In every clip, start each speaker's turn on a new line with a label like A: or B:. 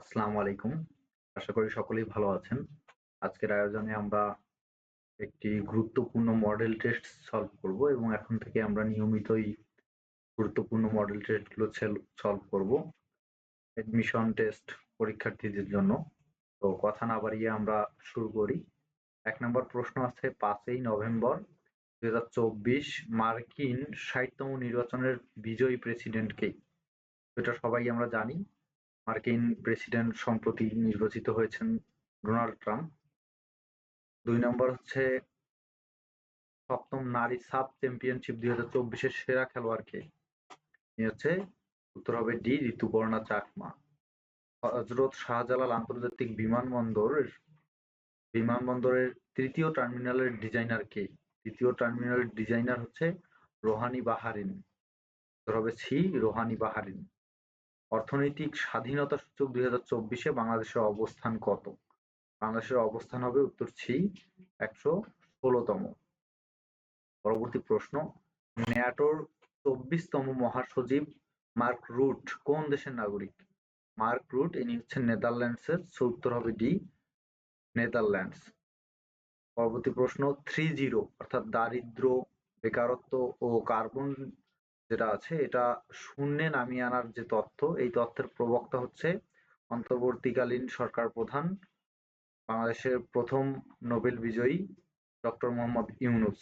A: আসসালামু আলাইকুম। আশা করি সকলেই ভালো আছেন। আজকের আয়োজনে আমরা একটি গুরুত্বপূর্ণ মডেল টেস্ট সলভ করব এবং এখন থেকে আমরা নিয়মিতই গুরুত্বপূর্ণ মডেল টেস্টগুলো সলভ করব এডমিশন টেস্ট পরীক্ষার্থীদের জন্য। তো কথা না বাড়িয়ে আমরা শুরু করি। এক নম্বর প্রশ্ন আছে, পাঁচই নভেম্বর দুই হাজার চব্বিশ মার্কিন ষাটতম নির্বাচনের বিজয়ী প্রেসিডেন্ট কে? এটা সবাই আমরা জানি। মার্কিন প্রেসিডেন্ট সম্প্রতি নির্বাচিত হয়েছেন ডোনাল্ড ট্রাম্প। দুই নম্বর হচ্ছে সপ্তম নারী সাব চ্যাম্পিয়নশিপ দুই হাজার চব্বিশের সেরা খেলোয়াড় কে হচ্ছে উত্তর হবে ডি ঋতুপর্ণা চাকমা। হজরত শাহজালাল আন্তর্জাতিক বিমানবন্দরের বিমানবন্দরের তৃতীয় টার্মিনালের ডিজাইনার কে? তৃতীয় টার্মিনালের ডিজাইনার হচ্ছে রোহানি বাহারিন। উত্তর হবে সি রোহানি বাহারিন। অর্থনৈতিক স্বাধীনতা সূচক দুই হাজার চব্বিশে বাংলাদেশের অবস্থান কত? বাংলাদেশের অবস্থান হবে উত্তর ছি একশো ষোলোতম। পরবর্তী প্রশ্ন ন্যাটোর চব্বিশতম মহাসচিব মার্ক রুট কোন দেশের নাগরিক? মার্ক রুট, ইনি হচ্ছেন নেদারল্যান্ডসের উত্তর হবে ডি, নেদারল্যান্ডস। পরবর্তী প্রশ্ন, থ্রি জিরো, অর্থাৎ দারিদ্র, বেকারত্ব ও কার্বন যেটা আছে, এটা শূন্যে নামিয়ে আনার যে তথ্য এই তথ্যের প্রবক্তা হচ্ছে অন্তর্বর্তীকালীন সরকার প্রধান বাংলাদেশের প্রথম নোবেল বিজয়ী ডক্টর মোহাম্মদ ইউনুস।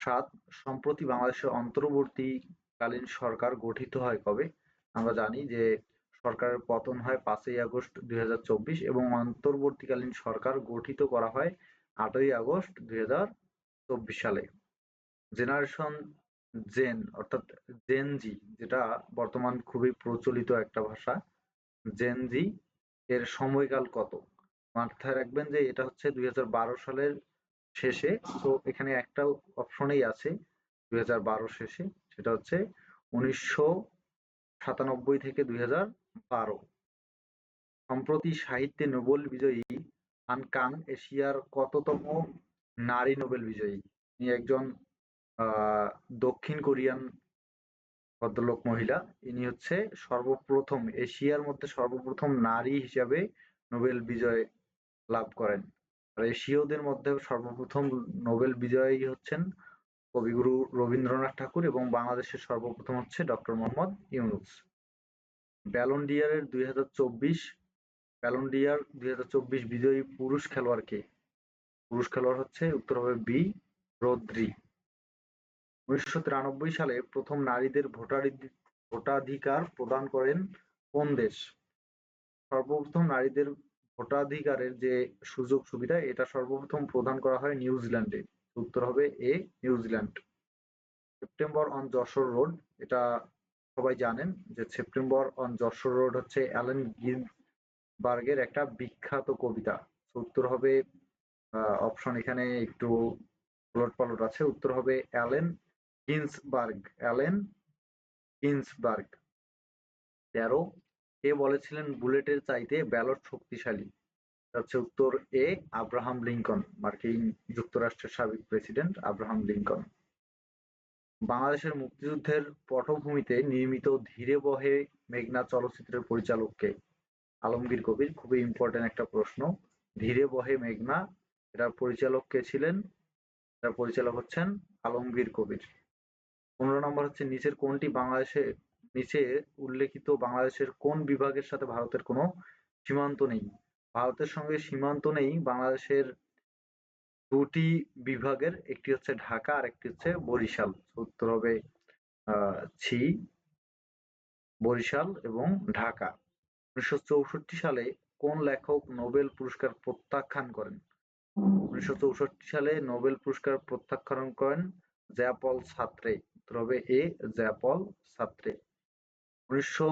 A: সাত, সম্প্রতি বাংলাদেশের অন্তর্বর্তীকালীন সরকার গঠিত হয় কবে? আমরা জানি যে সরকারের পতন হয় পাঁচই আগস্ট দুই হাজার চব্বিশ এবং অন্তর্বর্তীকালীন সরকার গঠিত করা হয় আটই আগস্ট দুই হাজার চব্বিশ সালে। জেনারেশন জেন অর্থাৎ জেনজি যেটা বর্তমান খুবই প্রচলিত একটা ভাষা। জেনজি এর সময়কাল কত? মাথায় রাখবেন যে এটা হচ্ছে দুই হাজার বারো সালের শেষে। তো এখানে একটা অপশনেই আছে দুই শেষে। সেটা হচ্ছে উনিশশো সাতানব্বই থেকে দুই সম্প্রতি সাহিত্যে নোবেল বিজয়ী আনকান এশিয়ার কততম নারী নোবেল বিজয়ী? একজন দক্ষিণ কোরিয়ান ভদ্রলোক মহিলা। ইনি হচ্ছে সর্বপ্রথম এশিয়ার মধ্যে সর্বপ্রথম নারী হিসাবে নোবেল বিজয় লাভ করেন। আর এশীয়দের মধ্যে সর্বপ্রথম নোবেল বিজয়ী হচ্ছেন কবিগুরু রবীন্দ্রনাথ ঠাকুর এবং বাংলাদেশের সর্বপ্রথম হচ্ছে ডক্টর মোহাম্মদ ইউনুস। ব্যালন ডিয়ারের দুই হাজার চব্বিশ ব্যালন ডিয়ার দুই হাজার চব্বিশ বিজয়ী পুরুষ খেলোয়াড় কে? পুরুষ খেলোয়াড় হচ্ছে উত্তর হবে বি রদ্রি। উনিশশো তিরানব্বই সালে প্রথম নারীদের ভোটাধিকার প্রদান করেন কোন দেশ? সর্বপ্রথম নারীদের ভোটাধিকারের যে সুযোগ সুবিধা, এটা সর্বপ্রথম প্রদান করা হয় নিউজিল্যান্ডে। উত্তর হবে A, New Zealand. September on Jessore road, এটা সবাই জানেন যে সেপ্টেম্বর অন যশোর রোড হচ্ছে অ্যালেন গিনবার্গের একটা বিখ্যাত কবিতা। উত্তর হবে অপশন এখানে একটু উলট পালট আছে। উত্তর হবে অ্যালেন গিন্সবার্গ অ্যালেন গিন্সবার্গ তেরো, কে বলেছিলেন বুলেটের চাইতে ব্যালট শক্তিশালী? হচ্ছে উত্তর এ, আব্রাহাম লিঙ্কন, মার্কিন যুক্তরাষ্ট্রের সাবেক প্রেসিডেন্ট আব্রাহাম লিঙ্কন। বাংলাদেশের মুক্তিযুদ্ধের পটভূমিতে নির্মিত ধীরে বহে মেঘনা চলচ্চিত্রের পরিচালক কে আলমগীর কবির, খুবই ইম্পর্টেন্ট একটা প্রশ্ন। ধীরে বহে মেঘনা, এটার পরিচালক কে ছিলেন? এটার পরিচালক হচ্ছেন আলমগীর কবির। পনেরো নম্বর হচ্ছে নিচের কোনটি বাংলাদেশের নিচে উল্লেখিত বাংলাদেশের কোন বিভাগের সাথে ভারতের কোনো সীমান্ত নেই? ভারতের সঙ্গে সীমান্ত নেই, বাংলাদেশের দুটি বিভাগের, একটি হচ্ছে ঢাকা আর একটি হচ্ছে বরিশাল। উত্তর হবে ছি, বরিশাল এবং ঢাকা। উনিশশো চৌষট্টি সালে কোন লেখক নোবেল পুরস্কার প্রত্যাখ্যান করেন? উনিশশো চৌষট্টি সালে নোবেল পুরস্কার প্রত্যাখ্যান করেন জ্যাপল সাত্রে হবে এ জ্যাপল সাত্রে উনিশশো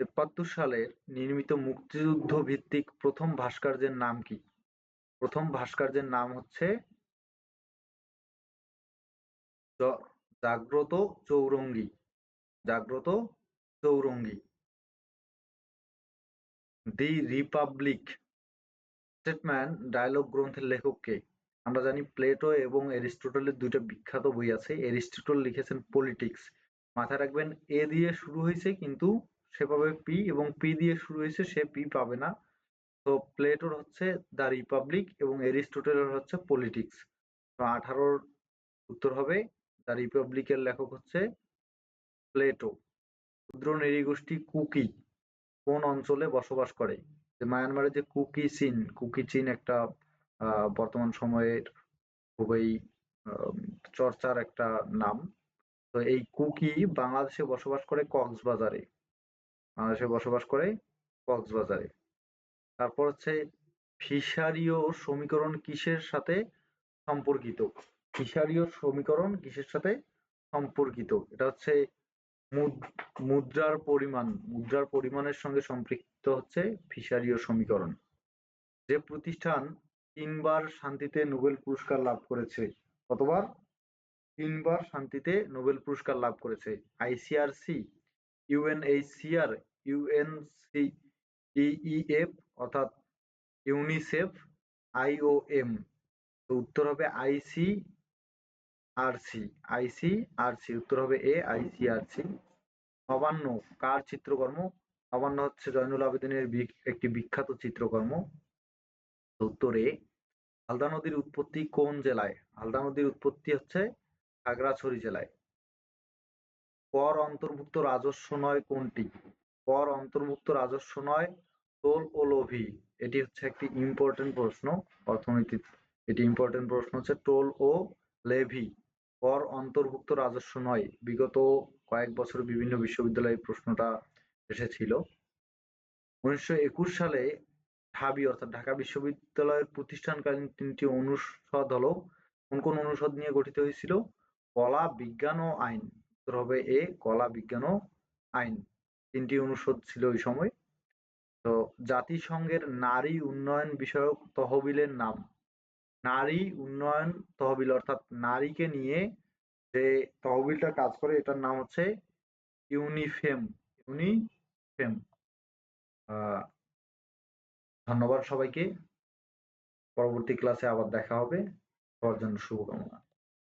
A: তেপাত্তর সালের নির্মিত মুক্তিযুদ্ধ ভিত্তিক প্রথম ভাস্কর্যের নাম কি? প্রথম ভাস্কর্যের নাম হচ্ছে জাগ্রত চৌরঙ্গী। জাগ্রত Chowringhee. The Republic Statesman Dialogue গ্রন্থের লেখক কে? আমরা জানি প্লেটো এবং এরিস্টটলের দুইটা বিখ্যাত বই আছে। এরিস্টটল লিখেছেন পলিটিক্স। মাথায় রাখবেন, এ দিয়ে শুরু হয়েছে কিন্তু সে পাবে পি এবং পি দিয়ে শুরু হয়েছে, সে পি পাবে না। তো প্লেটোর হচ্ছে দ্য রিপাবলিক এবং এরিস্টোটেলের হচ্ছে পলিটিক্স। তো আঠারোর উত্তর হবে, দ্য রিপাবলিকের লেখক হচ্ছে প্লেটো। ক্ষুদ্র নৃগোষ্ঠী কুকি কোন অঞ্চলে বসবাস করে? যে মায়ানমারে যে কুকি চীন কুকি চীন একটা বর্তমান সময়ের খুবই চর্চার একটা নাম। তো এই কুকি বাংলাদেশে বসবাস করে কক্সবাজারে। বাংলাদেশে বসবাস করে কক্সবাজারে। তারপর হচ্ছে ফিশারিও সমীকরণ কিসের সাথে সম্পর্কিত? ফিশারিও সমীকরণ কিসের সাথে সম্পর্কিত? এটা হচ্ছে মুদ্রার পরিমাণ, মুদ্রার পরিমাণের সঙ্গে সম্পৃক্ত হচ্ছে ফিশারিও সমীকরণ। যে প্রতিষ্ঠান তিনবার শান্তিতে নোবেল পুরস্কার লাভ করেছে। কতবার? তিনবার শান্তিতে নোবেল পুরস্কার লাভ করেছে। আইসিআরসি ইউএনএইচসিআর ইউএনসিইএফ অর্থাৎ ইউনিসেফ আইওএম তো উত্তর হবে আইসি আরসি আইসি আরসি উত্তর হবে এ আইসি আরসি নবান্ন, কার চিত্রকর্ম? নবান্ন হচ্ছে জয়নুল আবেদিনের একটি বিখ্যাত চিত্রকর্ম। উত্তরে, হালদা নদীর উৎপত্তি কোন জেলায়? হালদা নদীর উৎপত্তি হচ্ছে খাগড়াছড়ি জেলায়। কর অন্তর্ভুক্ত রাজস্ব নয় কোনটি? কর অন্তর্ভুক্ত রাজস্ব নয়, টোল ও লোভি। এটি হচ্ছে একটি ইম্পর্টেন্ট প্রশ্ন অর্থনীতি এটি ইম্পর্টেন্ট প্রশ্ন হচ্ছে টোল ও লেভি। কর অন্তর্ভুক্ত রাজস্ব নয়। বিগত কয়েক বছর বিভিন্ন বিশ্ববিদ্যালয়ে প্রশ্নটা এসেছিল। উনিশশো একুশ সালে ঢাবি অর্থাৎ ঢাকা বিশ্ববিদ্যালয়ের প্রতিষ্ঠানকালীন তিনটি অনুষদ হলো কোন কোন অনুষদ নিয়ে গঠিত হয়েছিল? কলা, বিজ্ঞান ও আইন। উত্তর হবে এ, কলা, বিজ্ঞান ও আইন। তিনটি অনুষদ ছিল ওই সময়। তো জাতিসংঘের নারী উন্নয়ন বিষয়ক তহবিলের নাম। নারী উন্নয়ন তহবিল অর্থাৎ নারীকে নিয়ে যে তহবিলটা কাজ করে, এটার নাম হচ্ছে ইউনিফেম। ইউনিফেম। ধন্যবাদ সবাইকে। পরবর্তী ক্লাসে আবার দেখা হবে। সবার জন্য শুভকামনা।